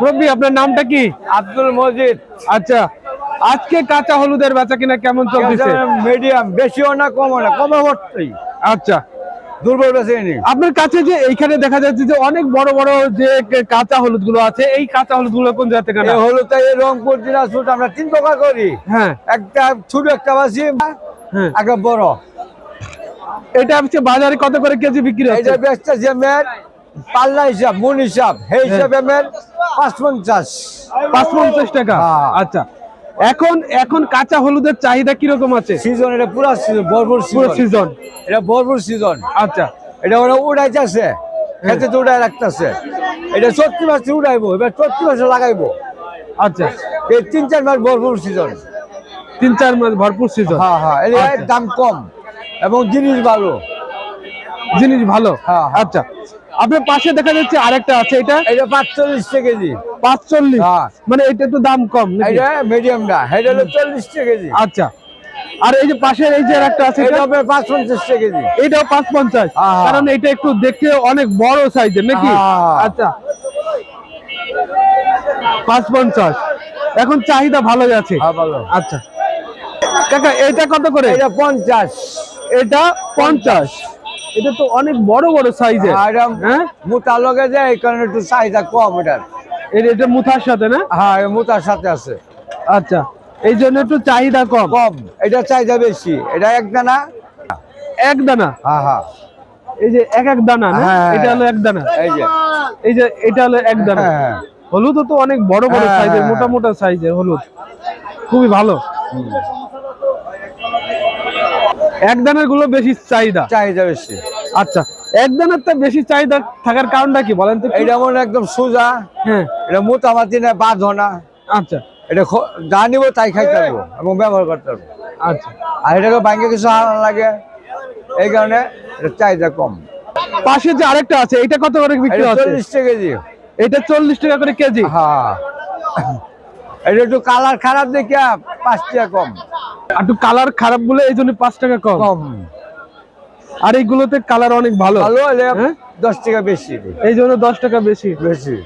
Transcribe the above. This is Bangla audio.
মুরব্বী আপনার নামটা কি? আব্দুল মজিদ। আচ্ছা আজকে কাঁচা হলুদের বেচা কিনা কেমন চলতেছে? মিডিয়াম বেশিও না কমও না কমে ভর্তি আচ্ছা। দুর্বল নেই আপনার কাছে যে এইখানে দেখা যাচ্ছে যে অনেক বড় বড় যে কাঁচা হলুদগুলো আছে এই কাঁচা হলুদগুলো কোন জায়গা থেকে এই না হলো তাই এই রংপুর দিনাজপুর আমরা তিন প্রকার করি। হ্যাঁ। একটা ছোট একটা বাসি হ্যাঁ। একটা বড়। এটা হচ্ছে বাজারে কত করে কেজি বিক্রি হচ্ছে এইটা বেচতে যে মেয়ের পাল্লা হিসাব মন হিসাব সেই হিসাবে মেয়ের পাঁচ পঞ্চাশ পাঁচ পঞ্চাশ টাকা? হ্যাঁ। আচ্ছা। এখন এখন কাঁচা হলুদের চাহিদা কীরকম আছে? সিজন এটা পুরা সিজন পুরো সিজন এটা ভরপুর সিজন আচ্ছা। এটা ওরা উড়াইতেছে। খেতে তো উড়াই রাখতেছে। এটা চট্টি মাসে উড়াইবো এবার চট্টি মাসে লাগাইবো। আচ্ছা। এই তিন চার মাস ভরপুর সিজন তিন চার মাস ভরপুর সিজন হ্যাঁ হ্যাঁ এর আচ্ছা। দাম কম এবং জিনিস ভালো। জিনিস ভালো? হ্যাঁ, হ্যাঁ। আচ্ছা। আপনার পাশে দেখা যাচ্ছে আরেকটা আছে এটা? এটা পাঁচচল্লিশ টাকা কেজি। পাঁচচল্লিশ? হ্যাঁ। মানে এটা একটু দাম কম? এটা মিডিয়ামটা এটা হলো চল্লিশ টাকা কেজি। আচ্ছা। আর এই যে পাশের এই যে একটা আছে এটা? হবে পাঁচ পঞ্চাশ টাকা কেজি। এটাও পাঁচ পঞ্চাশ হ্যাঁ। কারণ এটা একটু দেখতে অনেক বড় সাইজের নাকি? হ্যাঁ। আচ্ছা। পাঁচ পঞ্চাশ এখন চাহিদা ভালো আছে? হ্যাঁ ভালো। আচ্ছা। কাকা এটা কত করে? এটা পঞ্চাশ। এটা পঞ্চাশ। এটা তো অনেক বড় বড় সাইজের এটা হ্যাঁ? মোটা লগে যায় এই কারণে একটু চাহিদা কম এটার এটা মুথার সাথে না? হ্যাঁ মোটার সাথে আছে। আচ্ছা এই জন্য একটু চাহিদা কম। কম এটা চাহিদা বেশি। এটা এক দানা? এক দানা? হ্যাঁ হ্যাঁ। এই যে এক এক দানা না? হ্যাঁ। এটা হলো এক দানা। এই যে। এই যে এটা হলো এক দানা। হ্যাঁ হলুদ তো অনেক বড় বড় হ্যাঁ, সাইজের হ্যাঁ। মোটা মোটা সাইজের হলুদ। খুবই ভালো। এক দানারগুলো বেশি চাহিদা? চাহিদা বেশি। আচ্ছা এক দানার তো বেশি চাহিদা থাকার কারণটা কি বলেন তো এটা মনে একদম সোজা। হ্যাঁ। এটা মোটামাটি না বাঁধো না আচ্ছা। এটা যা নিবো তাই খাইতে পারব এবং ব্যবহার করতে পারব। আচ্ছা। আর এটাকে ব্যাংকে কিছু হারানো লাগে। এই কারণে এটা চাহিদা কম। পাশে যে আরেকটা আছে এটা কত করে বিক্রি হচ্ছে? চল্লিশ টাকা কেজি। এটা চল্লিশ টাকা করে কেজি? হ্যাঁ। এটা একটু কালার খারাপ দেখে পাঁচ টাকা কম। একটু কালার খারাপ বলে এই জন্য পাঁচ টাকা কম। কম। আর এইগুলোতে কালার অনেক ভালো। ভালো হ্যাঁ? দশ টাকা বেশি। এই জন্য দশ টাকা বেশি। বেশি।